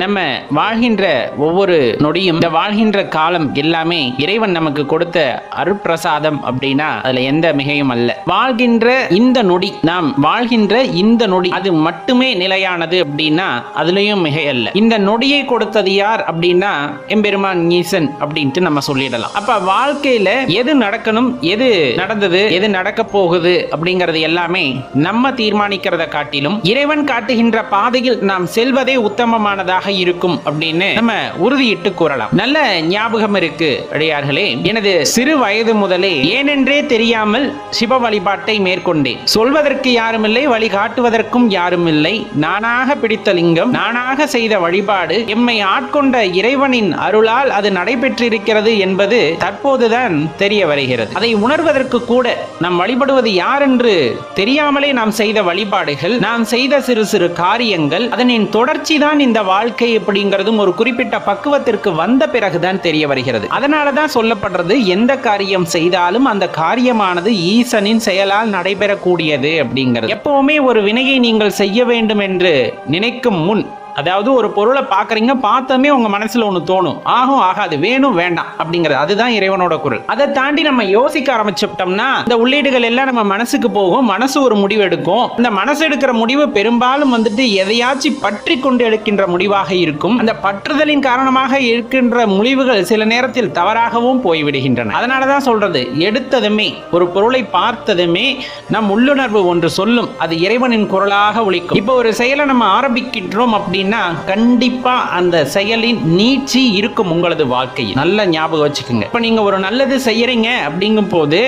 நம்ம வாழ்கின்ற ஒவ்வொரு நொடியும் இந்த வாழ்கின்ற காலம் எல்லாமே இறைவன் நமக்கு கொடுத்த அருட்பிரசாதம் அப்படின்னா அதுல எந்த மிகையும் அல்ல. வாழ்கின்ற இந்த நொடி நாம் வாழ்கின்ற இந்த நொடி அது மட்டுமே நிலையானது அப்படின்னா அதுலயும் மிகை அல்ல. இந்த நொடியை கொடுத்தது யார் அப்படின்னா எம்பெருமான் ஈசன் அப்படின்ட்டு நம்ம சொல்லிடலாம். அப்ப வாழ்க்கையில எது நடக்கணும் எது நடந்தது எது நடக்க போகுது அப்படிங்கறது எல்லாமே நம்ம தீர்மானிக்கிறத காட்டிலும் இறைவன் காட்டுகின்ற பாதையில் நாம் செல்வதே உத்தமமானதாக இருக்கும் அப்படின்னு நம்ம உறுதியிட்டு கூறலாம். நல்ல ஞாபகம் இருக்கு அடையார்களே. எனது சிறு வயது முதலே ஏனென்றே தெரியாமல் சிவ வழிபாட்டை மேற்கொண்டேன். சொல்வதற்கு யாருமில்லை வழிகாட்டுவதற்கும் யாருமில்லை. நானாக பிடித்த லிங்கம் நானாக செய்த வழிபாடு எம்மை ஆட்கொண்ட இறைவனின் அருளால் அது நடைபெற்றிருக்கிறது என்பது தற்போதுதான் தெரிய வருகிறது. அதை உணர்வதற்கு கூட நாம் வழிபடுவது யார் என்று தெரியாமலே நாம் செய்த வழிபாடுகள் நாம் செய்த சிறு சிறு காரியங்கள் அதனின் தொடர்ச்சி தான் இந்த வாழ்க்கை அப்படிங்கிறதும் ஒரு குறிப்பிட்ட பக்குவத்திற்கு வந்த பிறகுதான் தெரிய வருகிறது. அதனால தான் சொல்லப்படுறது எந்த காரியம் செய்தாலும் அந்த காரியமானது ஈசனின் செயலால் நடைபெறக்கூடியது அப்படிங்கிறது. எப்பவுமே ஒரு வினையை நீங்கள் செய்ய வேண்டும் என்று நினைக்கும் முன் அதாவது ஒரு பொருளை பார்க்குறீங்க பார்த்தமே உங்கள் மனசில் ஒன்று தோணும். ஆகும் ஆகாது வேணும் வேண்டாம் அப்படிங்கிறது. அதுதான் இறைவனோட குரல். அதை தாண்டி நம்ம யோசிக்க ஆரம்பிச்சுட்டோம்னா இந்த உள்ளீடுகள் எல்லாம் நம்ம மனசுக்கு போகும் மனசு ஒரு முடிவு எடுக்கும். இந்த மனசு எடுக்கிற முடிவு பெரும்பாலும் வந்துட்டு எதையாச்சும் பற்றி கொண்டு எடுக்கின்ற முடிவாக இருக்கும். அந்த பற்றுதலின் காரணமாக இருக்கின்ற முடிவுகள் சில நேரத்தில் தவறாகவும் போய்விடுகின்றன. அதனால தான் சொல்றது எடுத்ததுமே ஒரு பொருளை பார்த்ததுமே நம் உள்ளுணர்வு ஒன்று சொல்லும். அது இறைவனின் குரலாக ஒழிக்கும் இப்போ ஒரு செயலை நம்ம ஆரம்பிக்கின்றோம் அப்படின்னு கண்டிப்பா அந்த செயலின் நீட்சி இருக்கும் உங்களது வாழ்க்கையில். நல்ல ஞாபகம் வச்சுக்கோங்க. இப்போ நீங்க ஒரு நல்லது செய்யறீங்க அப்படிங்கும் போது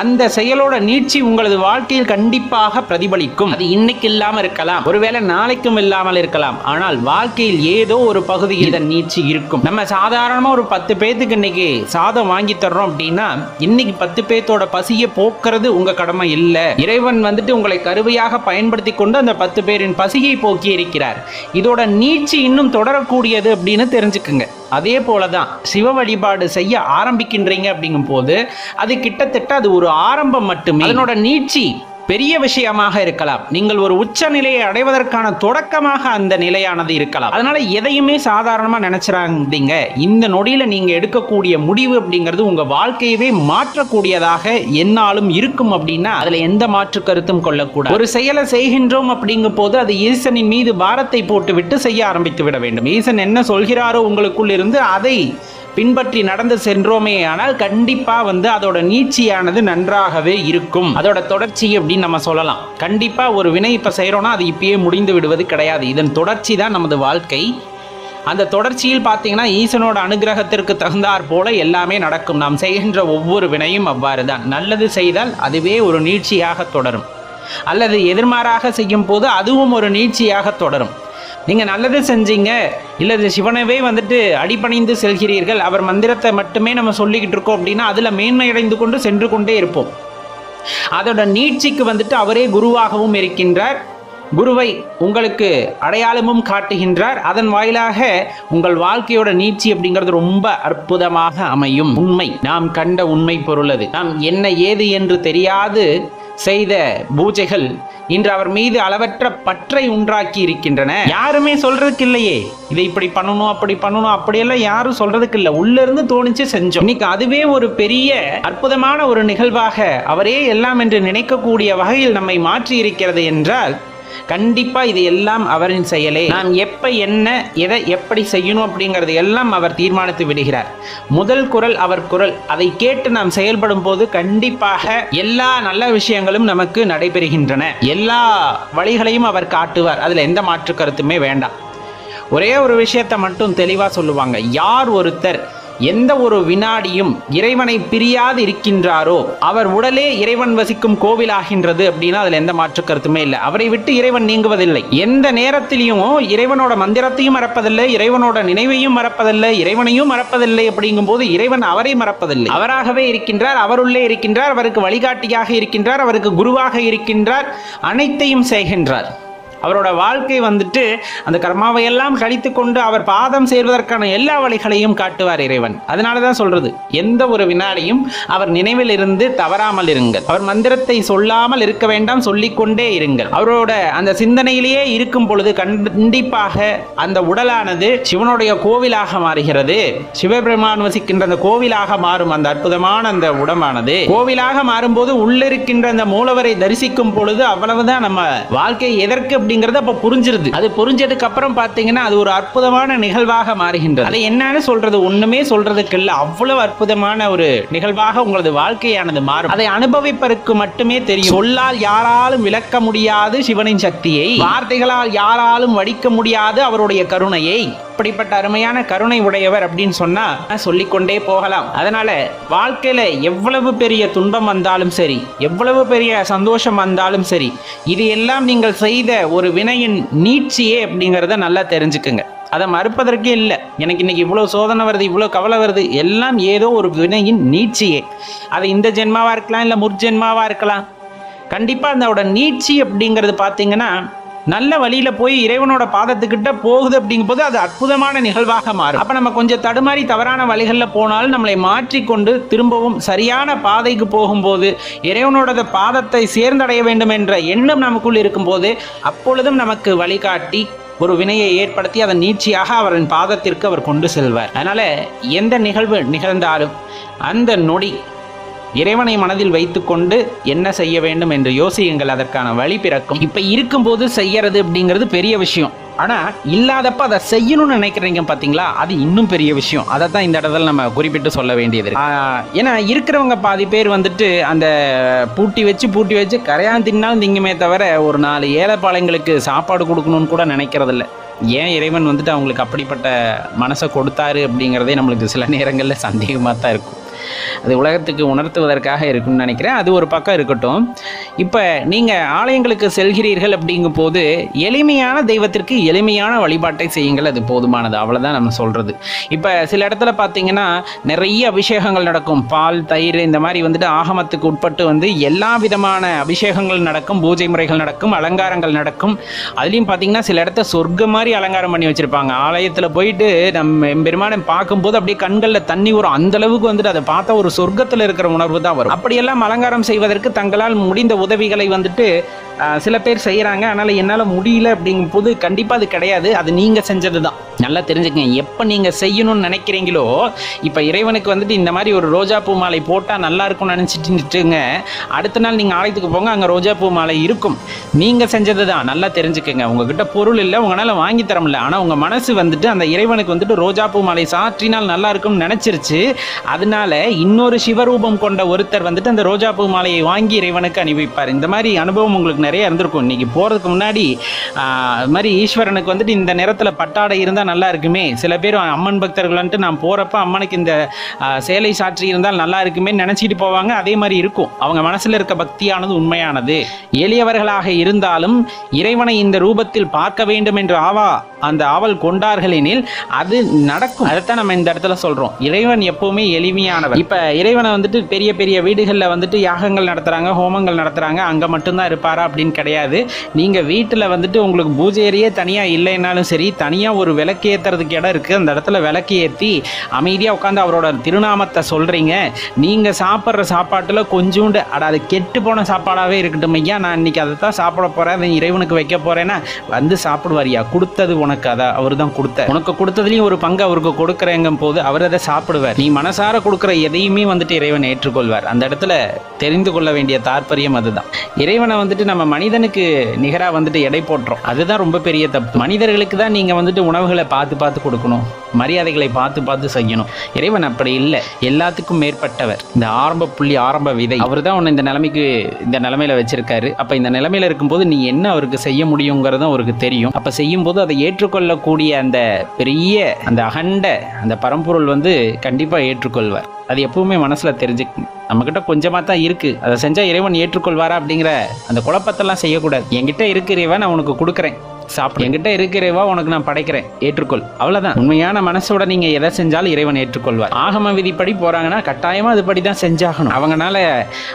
அந்த செயலோட நீட்சி உங்களது வாழ்க்கையில் கண்டிப்பாக பிரதிபலிக்கும். அது இன்னைக்கு இல்லாம இருக்கலாம். ஒருவேளை நாளைக்கும் இல்லாமல் இருக்கலாம். ஆனால் வாழ்க்கையில் ஏதோ ஒரு பகுதியில் இதன் நீட்சி இருக்கும். நம்ம சாதாரணமா ஒரு பத்து பேத்துக்கு இன்னைக்கு சாதம் வாங்கி தர்றோம் அப்படின்னா இன்னைக்கு பத்து பேத்தோட பசியை போக்குறது உங்க கடமை இல்லை. இறைவன் வந்துட்டு உங்களை கருவையாக பயன்படுத்தி கொண்டு அந்த பத்து பேரின் பசியை போக்கி இருக்கிறார் இதோட நீட்சி இன்னும் தொடரக்கூடியது அப்படின்னு தெரிஞ்சுக்குங்க. அதே போல தான் சிவ வழிபாடு செய்ய ஆரம்பிக்கின்றீங்க அப்படிங்கும் போது அது கிட்டத்தட்ட அது ஒரு ஆரம்பம் மட்டுமே. அதனோட நீட்சி பெரிய விஷயமாக இருக்கலாம். நீங்கள் ஒரு உச்ச நிலையை அடைவதற்கான தொடக்கமாக அந்த நிலையானது இருக்கலாம். அதனால எதையுமே சாதாரணமா நினைச்சிடாதீங்க. இந்த நொடியில நீங்க எடுக்கக்கூடிய முடிவு அப்படிங்கிறது உங்க வாழ்க்கையவே மாற்றக்கூடியதாக என்னாலும் இருக்கும் அப்படின்னா அதுல எந்த மாற்று கருத்தும் கொள்ளக்கூடாது. ஒரு செயலை செய்கின்றோம் அப்படிங்கும் போது அது ஈசனின் மீது பாரத்தை போட்டுவிட்டு செய்ய ஆரம்பித்து விட வேண்டும். ஈசன் என்ன சொல்கிறாரோ உங்களுக்குள் இருந்து அதை பின்பற்றி நடந்து சென்றோமே ஆனால் கண்டிப்பா வந்து அதோட நீட்சியானது நன்றாகவே இருக்கும். அதோட தொடர்ச்சி அப்படின்னு நம்ம சொல்லலாம். கண்டிப்பா ஒரு வினை இப்ப செய்கிறோன்னா அது இப்பயே முடிந்து விடுவது கிடையாது. இதன் தொடர்ச்சி தான் நமது வாழ்க்கை. அந்த தொடர்ச்சியில் பார்த்தீங்கன்னா ஈசனோட அனுகிரகத்திற்கு தகுந்தாற் போல எல்லாமே நடக்கும். நாம் செய்கின்ற ஒவ்வொரு வினையும் அவ்வாறு தான். நல்லது செய்தால் அதுவே ஒரு நீட்சியாக தொடரும். அல்லது எதிர்மாறாக செய்யும் போது அதுவும் ஒரு நீட்சியாக தொடரும். நீங்கள் நல்லது செஞ்சீங்க. இல்லை சிவனவே வந்துட்டு அடிபணிந்து செல்கிறீர்கள். அவர் மந்திரத்தை மட்டுமே நம்ம சொல்லிக்கிட்டு இருக்கோம் அப்படின்னா அதில் மேன்மை அடைந்து கொண்டு சென்று கொண்டே இருப்போம். அதோட நீட்சிக்கு வந்துட்டு அவரே குருவாகவும் இருக்கின்றார். குருவை உங்களுக்கு அடையாளமும் காட்டுகின்றார். அதன் வாயிலாக உங்கள் வாழ்க்கையோட நீட்சி அப்படிங்கிறது ரொம்ப அற்புதமாக அமையும். உண்மை. நாம் கண்ட உண்மை பொருள் அது. நாம் என்ன ஏது என்று தெரியாது. செய்த பூஜைகள் இன்று அவர் மீது அளவற்ற பற்றை உண்டாக்கி இருக்கின்றன. யாருமே சொல்றதுக்கு இல்லையே இதை இப்படி பண்ணணும் அப்படி பண்ணணும் அப்படியெல்லாம் யாரும் சொல்றதுக்கு இல்லை உள்ள இருந்து தோணிச்சு செஞ்சோம். இன்னைக்கு அதுவே ஒரு பெரிய அற்புதமான ஒரு நிகழ்வாக அவரே எல்லாம் என்று நினைக்கக்கூடிய வகையில் நம்மை மாற்றி இருக்கிறது என்றால் கண்டிப்பாக இது எல்லாம் அவரின் செயலே. நாம் எப்போ என்ன எதை எப்படி செய்யணும் அப்படிங்கிறது எல்லாம் அவர் தீர்மானித்து விடுகிறார். முதல் குரல் அவர் குரல். அதை கேட்டு நாம் செயல்படும் போது கண்டிப்பாக எல்லா நல்ல விஷயங்களும் நமக்கு நடைபெறுகின்றன. எல்லா வழிகளையும் அவர் காட்டுவார். அதில் எந்த மாற்று கருத்துமே வேண்டாம். ஒரே ஒரு விஷயத்தை மட்டும் தெளிவாக சொல்லுவாங்க. யார் ஒருத்தர் எந்த ஒரு வினாடியும் இறைவனை பிரியாது இருக்கின்றாரோ அவர் உடலே இறைவன் வசிக்கும் கோவிலாகின்றது அப்படின்னா அதுல எந்த மாற்று கருத்துமே இல்லை. அவரை விட்டு இறைவன் நீங்குவதில்லை. எந்த நேரத்திலையும் இறைவனோட மந்திரத்தையும் மறப்பதில்லை இறைவனோட நினைவையும் மறப்பதில்லை இறைவனையும் மறப்பதில்லை அப்படிங்கும் போது இறைவன் அவரை மறப்பதில்லை. அவராகவே இருக்கின்றார் அவருள்ளே இருக்கின்றார் அவருக்கு வழிகாட்டியாக இருக்கின்றார் அவருக்கு குருவாக இருக்கின்றார் அனைத்தையும் செய்கின்றார். அவரோட வாழ்க்கை வந்துட்டு அந்த கர்மாவை எல்லாம் கழித்து கொண்டு அவர் பாதம் சேர்வதற்கான எல்லா வழிகளையும் காட்டுவார் இறைவன். அதனால தான் சொல்றது எந்த ஒரு வினாடியும் அவர் நினைவில் இருந்து தவறாமல் இருங்கள். அவர் மந்திரத்தை சொல்லாமல் இருக்க வேண்டாம் சொல்லிக்கொண்டே இருங்கள். அவரோட அந்த சிந்தனையிலேயே இருக்கும் பொழுது கண்டிப்பாக அந்த உடலானது சிவனுடைய கோவிலாக மாறுகிறது. சிவபெருமான் வசிக்கின்ற அந்த கோவிலாக மாறும் அந்த அற்புதமான அந்த உடம்பானது கோவிலாக மாறும்போது உள்ளிருக்கின்ற அந்த மூலவரை தரிசிக்கும் பொழுது அவ்வளவுதான் நம்ம வாழ்க்கை எதற்கு அப்படி அப்படிங்கறது அப்ப புரிஞ்சிருது. அது புரிஞ்சதுக்கு அப்புறம் பாத்தீங்கன்னா அது ஒரு அற்புதமான நிகழ்வாக மாறுகின்றது. அதை என்னன்னு சொல்றது ஒண்ணுமே சொல்றதுக்கு இல்ல அவ்வளவு அற்புதமான ஒரு நிகழ்வாக உங்களது வாழ்க்கையானது மாறும். அதை அனுபவிப்பதற்கு மட்டுமே தெரியும். சொல்லால் யாராலும் விளக்க முடியாது சிவனின் சக்தியை. வார்த்தைகளால் யாராலும் வடிக்க முடியாது அவருடைய கருணையை. அப்படிப்பட்ட அருமையான கருணை உடையவர் அப்படின்னு சொன்னா சொல்லிக்கொண்டே போகலாம். அதனால வாழ்க்கையில எவ்வளவு பெரிய துன்பம் வந்தாலும் சரி எவ்வளவு பெரிய சந்தோஷம் வந்தாலும் சரி இது எல்லாம் நீங்கள் செய்த ஒரு வினையின் நீட்சியே அப்படிங்கிறத நல்லா தெரிஞ்சுக்குங்க. அதை மறுப்பதற்கே இல்லை. எனக்கு இன்னைக்கு இவ்வளோ சோதனை வருது இவ்வளோ கவலை வருது எல்லாம் ஏதோ ஒரு வினையின் நீட்சியே. அது இந்த ஜென்மாவாக இருக்கலாம் இல்லை முர்ஜென்மாவாக இருக்கலாம். கண்டிப்பாக அதோட நீட்சி அப்படிங்கிறது பார்த்தீங்கன்னா நல்ல வழியில போய் இறைவனோட பாதத்துக்கிட்ட போகுது அப்படிங்கும்போது அது அற்புதமான நிகழ்வாக மாறும். அப்ப நம்ம கொஞ்சம் தடுமாறி தவறான வழிகளில் போனாலும் நம்மளை மாற்றிக்கொண்டு திரும்பவும் சரியான பாதைக்கு போகும்போது இறைவனோட பாதத்தை சேர்ந்தடைய வேண்டும் என்ற எண்ணம் நமக்குள் இருக்கும்போது அப்பொழுதும் நமக்கு வழிகாட்டி ஒரு வினையை ஏற்படுத்தி அதன் நீட்சியாக அவரின் பாதத்திற்கு அவர் கொண்டு செல்வார். அதனால எந்த நிகழ்வு நிகழ்ந்தாலும் அந்த நொடி இறைவனை மனதில் வைத்துக்கொண்டு என்ன செய்ய வேண்டும் என்று யோசியுங்கள் அதற்கான வழி பிறக்கும். இப்ப இருக்கும்போது செய்யறது அப்படிங்கிறது பெரிய விஷயம். ஆனா இல்லாதப்ப அதை செய்யணும்னு நினைக்கிறீங்க பாத்தீங்களா? அது இன்னும் பெரிய விஷயம். அதை தான் இந்த இடத்துல நம்ம குறிப்பிட்டு சொல்ல வேண்டியது ஏன்னா இருக்கிறவங்க பாதி பேர் வந்துட்டு அந்த பூட்டி வச்சு பூட்டி வச்சு கரையான் தின்னாலும் திங்குமே தவிர ஒரு நாலு ஏழைப்பாளையங்களுக்கு சாப்பாடு கொடுக்கணும்னு கூட நினைக்கிறதில்ல. ஏன் இறைவன் வந்துட்டு அவங்களுக்கு அப்படிப்பட்ட மனசை கொடுத்தாரு அப்படிங்கிறதே நம்மளுக்கு சில நேரங்களில் சந்தேகமாக தான் இருக்கும். அது உலகத்துக்கு உணர்த்துவதற்காக இருக்கும்னு நினைக்கிறேன். அது ஒரு பக்கம் இருக்கட்டும். இப்போ நீங்கள் ஆலயங்களுக்கு செல்கிறீர்கள் அப்படிங்கும் போது எளிமையான தெய்வத்திற்கு எளிமையான வழிபாட்டை செய்யுங்கள். அது போதுமானது. அவ்வளோதான் நம்ம சொல்கிறது இப்போ சில இடத்துல பார்த்தீங்கன்னா நிறைய அபிஷேகங்கள் நடக்கும். பால் தயிர் இந்த மாதிரி வந்துட்டு ஆகமத்துக்கு உட்பட்டு வந்து எல்லா விதமான அபிஷேகங்கள் நடக்கும். பூஜை முறைகள் நடக்கும். அலங்காரங்கள் நடக்கும். அதுலேயும் பார்த்தீங்கன்னா சில இடத்த சொர்க்கம் மாதிரி அலங்காரம் பண்ணி வச்சுருப்பாங்க. ஆலயத்தில் போயிட்டு நம்ம பெருமானம் பார்க்கும்போது அப்படியே கண்களில் தண்ணி வரும். அந்தளவுக்கு வந்துட்டு அதை பார்த்தா ஒரு சொர்க்கத்தில் இருக்கிற உணர்வு தான் வரும். அப்படியெல்லாம் அலங்காரம் செய்வதற்கு தங்களால் முடிந்த உதவிகளை வந்துட்டு சில பேர் செய்கிறாங்க அதனால் என்னால் முடியல அப்படிங்கும் போது கண்டிப்பாக அது கிடையாது. அது நீங்கள் செஞ்சது தான் நல்லா தெரிஞ்சுக்கங்க. எப்போ நீங்கள் செய்யணும்னு நினைக்கிறீங்களோ இப்போ இறைவனுக்கு வந்துட்டு இந்த மாதிரி ஒரு ரோஜா பூ மாலை போட்டால் நல்லா இருக்கும்னு நினச்சிட்டுங்க. அடுத்த நாள் நீங்கள் ஆலயத்துக்கு போங்க அங்கே ரோஜா பூ மாலை இருக்கும். நீங்கள் செஞ்சது தான் நல்லா தெரிஞ்சுக்கங்க. உங்ககிட்ட பொருள் இல்லை உங்களால் வாங்கி தர முடியல. ஆனால் உங்கள் மனசு வந்துட்டு அந்த இறைவனுக்கு வந்துட்டு ரோஜா பூ மாலை சாற்றினால் நல்லா இருக்கும்னு நினச்சிருச்சு. அதனால இன்னொரு சிவரூபம் கொண்ட ஒருத்தர் வந்துட்டு அந்த ரோஜா பூ மாலையை வாங்கி இறைவனுக்கு அனுப்பிப்பார் இந்த மாதிரி அனுபவம் உங்களுக்கு நிறைய இருந்திருக்கும். இன்னைக்கு போகிறதுக்கு முன்னாடி அது மாதிரி ஈஸ்வரனுக்கு வந்துட்டு இந்த நேரத்தில் பட்டாடை இருந்தால் நல்லா இருக்குமே. சில பேர் அம்மன் பக்தர்கள் வந்துட்டு நான் போகிறப்ப அம்மனுக்கு இந்த சேலை சாற்றி இருந்தால் நல்லா இருக்குமே நினச்சிட்டு போவாங்க. அதே மாதிரி இருக்கும். அவங்க மனசில் இருக்க பக்தியானது உண்மையானது. எளியவர்களாக இருந்தாலும் இறைவனை இந்த ரூபத்தில் பார்க்க வேண்டும் என்று ஆவா அந்த ஆவல் கொண்டார்கள் எனில் அது நடக்கும். அதைத்தான் நம்ம இந்த இடத்துல சொல்கிறோம் இறைவன் எப்பவுமே எளிமையானவர். இப்போ இறைவனை வந்துட்டு பெரிய பெரிய வீடுகளில் வந்துட்டு யாகங்கள் நடத்துகிறாங்க ஹோமங்கள் நடத்துகிறாங்க அங்கே மட்டும்தான் இருப்பாரா அப்படின்னு கிடையாது. நீங்கள் வீட்டில் வந்துட்டு உங்களுக்கு பூஜை ஏரியே தனியாக இல்லைன்னாலும் சரி தனியாக ஒரு விளக்கு ஏற்றுறதுக்கு இடம் இருக்குது அந்த இடத்துல விளக்கு ஏற்றி அமைதியாக உட்காந்து அவரோட திருநாமத்தை சொல்கிறீங்க நீங்கள் சாப்பிட்ற சாப்பாட்டில் கொஞ்சோண்டு அட அது கெட்டு போன சாப்பாடாகவே இருக்கட்டும் ஐயா. நான் இன்னைக்கு அதை தான் சாப்பிட போகிறேன் அதை இறைவனுக்கு வைக்க போகிறேன்னா வந்து சாப்பிடுவாரியா கொடுத்தது உனக்கு. அதை அவர் தான் கொடுத்த உனக்கு கொடுத்ததுலேயும் ஒரு பங்கு அவருக்கு கொடுக்குறேங்கும் போது அவர் அதை சாப்பிடுவார். நீ மனசார கொடுக்குற எதையுமே வந்துட்டு இறைவன் ஏற்றுக்கொள்வார். அந்த இடத்துல தெரிந்து கொள்ள வேண்டிய தாற்பயம் அதுதான். இறைவனை வந்துட்டு நம்ம மனிதனுக்கு நிகரா வந்துட்டு எடை போட்டுறோம். அதுதான் ரொம்ப பெரிய தப்பு. மனிதர்களுக்கு தான் நீங்கள் வந்துட்டு உணவுகளை பார்த்து பார்த்து கொடுக்கணும். மரியாதைகளை பார்த்து பார்த்து செய்யணும். இறைவன் அப்படி இல்லை. எல்லாத்துக்கும் மேற்பட்டவர். இந்த ஆரம்ப புள்ளி ஆரம்ப விதை. அவர் தான் உன்னை இந்த நிலைமைக்கு இந்த நிலைமையில வச்சிருக்காரு. அப்போ இந்த நிலைமையில இருக்கும்போது நீ என்ன அவருக்கு செய்ய முடியுங்கிறதும் அவருக்கு தெரியும். அப்போ செய்யும்போது அதை ஏற்றுக்கொள்ளக்கூடிய அந்த பெரிய அந்த அகண்ட அந்த பரம்பொருள் வந்து கண்டிப்பாக ஏற்றுக்கொள்வார். அது எப்பவுமே மனசுல தெரிஞ்சுக்கணும் நம்மக்கிட்ட கொஞ்சமாக தான் இருக்கு. அதை செஞ்சா இறைவன் ஏற்றுக்கொள்வாரா அப்படிங்கிற அந்த குழப்பத்தெல்லாம் செய்யக்கூடாது. என்கிட்ட இருக்கு இறைவன் நான் உனக்கு கொடுக்குறேன். சாப்பிடு. என்கிட்ட இருக்கிறவா உனக்கு நான் படைக்கிறேன். ஏற்றுக்கொள். அவ்வளவுதான். உண்மையான மனசோட நீங்க எதை செஞ்சாலும் இறைவன் ஏற்றுக்கொள்வார். ஆகம விதிப்படி போறாங்கன்னா கட்டாயமா அதுபடி தான் செஞ்சாகணும். அவங்கனால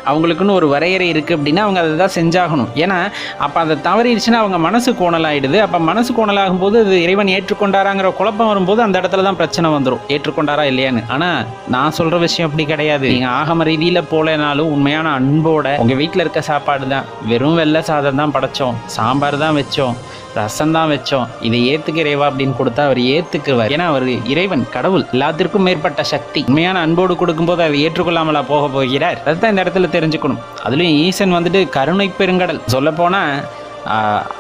அவங்களுக்குன்னு ஒரு வரையறை இருக்கு அப்படின்னா அவங்க அதை தான் செஞ்சாகணும். ஏன்னா அப்ப அதை தவறிடுச்சுன்னா அவங்க மனசு கோணலாயிடுது. அப்ப மனசு கோணலாகும் போது அது இறைவன் ஏற்றுக்கொண்டாராங்கிற குழப்பம் வரும்போது அந்த இடத்துல தான் பிரச்சனை வந்துடும் ஏற்றுக்கொண்டாரா இல்லையான்னு. ஆனா நான் சொல்ற விஷயம் அப்படி கிடையாது. நீங்க ஆகம ரீதியில போலனாலும் உண்மையான அன்போட உங்க வீட்டில் இருக்க சாப்பாடு தான் வெறும் வெள்ளை சாதம் தான் படைச்சோம். சாம்பார் தான் வச்சோம். ரசம் தான் வச்சோம். இதை ஏத்துக்கிறேவா அப்படின்னு கொடுத்தா அவர் ஏத்துக்குவார். ஏன்னா அவர் இறைவன் கடவுள் எல்லாத்திற்கும் மேற்பட்ட சக்தி. உண்மையான அன்போடு கொடுக்கும்போது அதை ஏற்றுக்கொள்ளாமலா போக போகிறார். அதுதான் இந்த இடத்துல தெரிஞ்சுக்கணும். அதுலயும் ஈசன் வந்துட்டு கருணை பெருங்கடல். சொல்ல போனா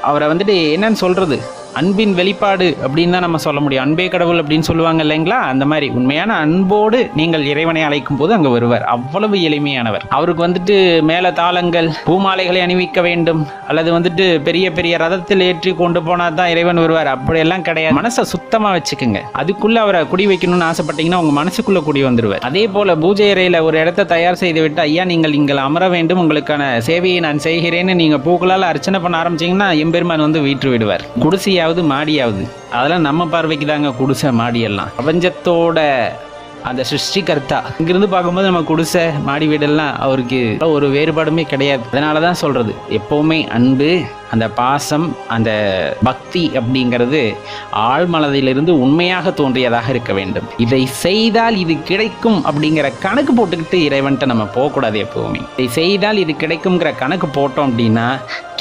அவரை வந்துட்டு என்னன்னு சொல்றது? அன்பின் வெளிப்பாடு அப்படின்னு தான் நம்ம சொல்ல முடியும். அன்பே கடவுள் அப்படின்னு சொல்லுவாங்க இல்லைங்களா? அந்த மாதிரி உண்மையான அன்போடு நீங்கள் இறைவனை அழைக்கும் போது அங்கே வருவார். அவ்வளவு எளிமையானவர். அவருக்கு வந்துட்டு மேலே தாளங்கள் பூமாலைகளை அணிவிக்க வேண்டும். அல்லது வந்துட்டு பெரிய பெரிய ரதத்தில் ஏற்றி கொண்டு போனால் தான் இறைவன் வருவார். அப்படியெல்லாம் கிடையாது. மனசை சுத்தமாக வச்சுக்கோங்க. அதுக்குள்ள அவரை குடி வைக்கணும்னு ஆசைப்பட்டீங்கன்னா உங்க மனசுக்குள்ள குடி வந்துருவார். அதே போல பூஜை அறையில் ஒரு இடத்த தயார் செய்து விட்டு ஐயா நீங்கள் இங்கே அமர வேண்டும். உங்களுக்கான சேவையை நான் செய்கிறேன்னு நீங்க பூக்களால் அர்ச்சனை பண்ண ஆரம்பிச்சீங்கன்னா எம்பெருமான் வந்து வீற்று விடுவார். குடிசையாவது மாடியாவது. அதெல்லாம் நம்ம பார்வைக்கு தாங்க குடிசை மாடியெல்லாம். பிரபஞ்சத்தோட அந்த சிருஷ்டிகர்த்தா. இங்கிருந்து பார்க்கும்போது நம்ம குடிசை மாடி வீடெல்லாம் அவருக்கு ஒரு வேறுபாடுமே கிடையாது. அதனால தான் சொல்றது. எப்பவுமே அன்பு அந்த பாசம் அந்த பக்தி அப்படிங்கிறது ஆழ்மனதிலிருந்து உண்மையாக தோன்றியதாக இருக்க வேண்டும். இதை செய்தால் இது கிடைக்கும் அப்படிங்கிற கணக்கு போட்டுக்கிட்டு இறைவன்ட்ட நம்ம போகக்கூடாது எப்பவுமே. இதை செய்தால் இது கிடைக்குங்கிற கணக்கு போட்டோம் அப்படின்னா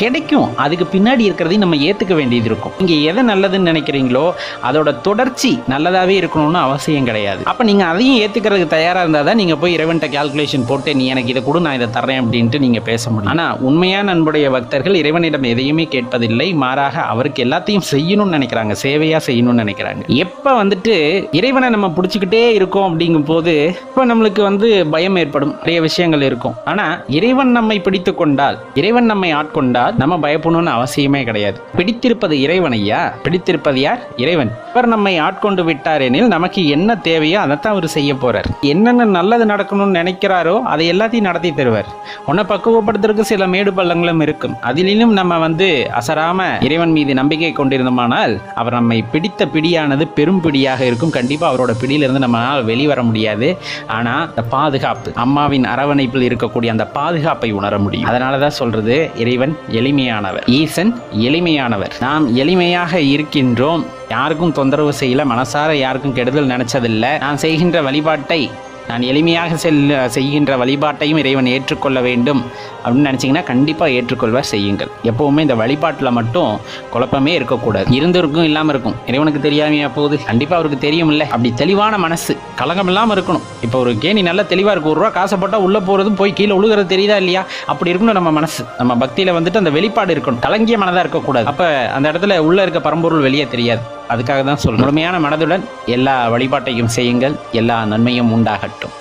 கிடைக்கும். அதுக்கு பின்னாடி இருக்கிறதையும் நம்ம ஏற்றுக்க வேண்டியது இருக்கும். நீங்கள் எதை நல்லதுன்னு நினைக்கிறீங்களோ அதோட தொடர்ச்சி நல்லதாகவே இருக்கணும்னு அவசியம் கிடையாது. அப்போ நீங்கள் அதையும் ஏற்றுக்கிறதுக்கு தயாராக இருந்தால் தான் நீங்கள் போய் இறைவன்ட்ட கால்குலேஷன் போட்டு நீ எனக்கு இதை கூட நான் இதை தர்றேன் அப்படின்ட்டு நீங்கள் பேச முடியும். ஆனால் உண்மையான அன்புடைய பக்தர்கள் இறைவனிடம் எதையுமே கேட்பதில்லை. மாறாக அவருக்கு எல்லாத்தையும் செய்யணும்னு நினைக்கிறாங்க. சேவையாக செய்யணும்னு நினைக்கிறாங்க. எப்போ வந்துட்டு இறைவனை நம்ம பிடிச்சிக்கிட்டே இருக்கோம் அப்படிங்கும் போது இப்போ நம்மளுக்கு வந்து பயம் ஏற்படும். நிறைய விஷயங்கள் இருக்கும். ஆனால் இறைவன் நம்மை பிடித்து கொண்டால் இறைவன் நம்மை ஆட்கொண்டால் நம்ம பயப்படணும்னு அவசியமே கிடையாது. பிடித்திருப்பது இறைவனையா பிடித்திருப்பது யார்? இறைவன். இவர் நம்மை ஆட்கொண்டு விட்டார் எனில் நமக்கு என்ன தேவையோ அதைத்தான் அவர் செய்ய போறார். என்னென்ன நல்லது நடக்கணும்னு நினைக்கிறாரோ அதை எல்லாத்தையும் நடத்தி தருவார். உன்னை பக்குவப்படுத்துறதுக்கு சில மேடு பள்ளங்களும் இருக்கும். அதிலும் நம்ம வந்து அசராம இறைவன் மீது நம்பிக்கை கொண்டிருந்தோமானால் அவர் நம்மை பிடித்த பிடியானது பெரும் பிடியாக இருக்கும். கண்டிப்பா அவரோட பிடியிலிருந்து நம்மளால் வெளிவர முடியாது. ஆனா அந்த பாதுகாப்பு அம்மாவின் அரவணைப்பில் இருக்கக்கூடிய அந்த பாதுகாப்பை உணர முடியும். அதனால தான் சொல்றது இறைவன் எளிமையானவர். ஈசன் எளிமையானவர். நாம் எளிமையாக இருக்கின்றோம். யாருக்கும் தொந்தரவு செய்யல மனசார யாருக்கும் கெடுதல் நினைச்சதில்லை. நான் செய்கின்ற வழிபாட்டை நான் எளிமையாக செல் செய்கின்ற வழிபாட்டையும் இறைவன் ஏற்றுக்கொள்ள வேண்டும் அப்படின்னு நினச்சிங்கன்னா கண்டிப்பாக ஏற்றுக்கொள்வார் செய்யுங்கள். எப்போவுமே இந்த வழிபாட்டில் மட்டும் குழப்பமே இருக்கக்கூடாது. இருந்திருக்கும் இல்லாமல் இருக்கும். இறைவனுக்கு தெரியாமையா போகுது? கண்டிப்பாக அவருக்கு தெரியும் இல்லை அப்படி தெளிவான மனசு கலகம் இல்லாமல் இருக்கணும். இப்போ ஒரு கேணி நல்லா தெளிவாக இருக்கும் ஒரு ரூபா காசைப்பட்டால் உள்ளே போகிறதும் போய் கீழே உழுகிறது தெரியுதா இல்லையா? அப்படி இருக்கணும் நம்ம மனசு. நம்ம பக்தியில் வந்துட்டு அந்த வெளிப்பாடு இருக்கணும். கலங்கிய மனதாக இருக்கக்கூடாது. அப்போ அந்த இடத்துல உள்ளே இருக்க பரம்பொருள் வெளியே தெரியாது. அதுக்காக தான் சொல்றேன் முழுமையான மனதுடன் எல்லா வழிபாட்டையும் செய்யுங்கள் எல்லா நன்மையும் உண்டாகட்டும்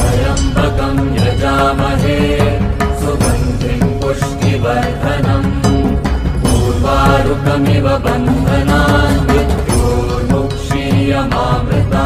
त्र्यम्बकं यजामहे सुगन्धिं पुष्टिवर्धनम् पूर्वारुकमिव बन्धनान् मृत्योर्मुक्षीयमामृता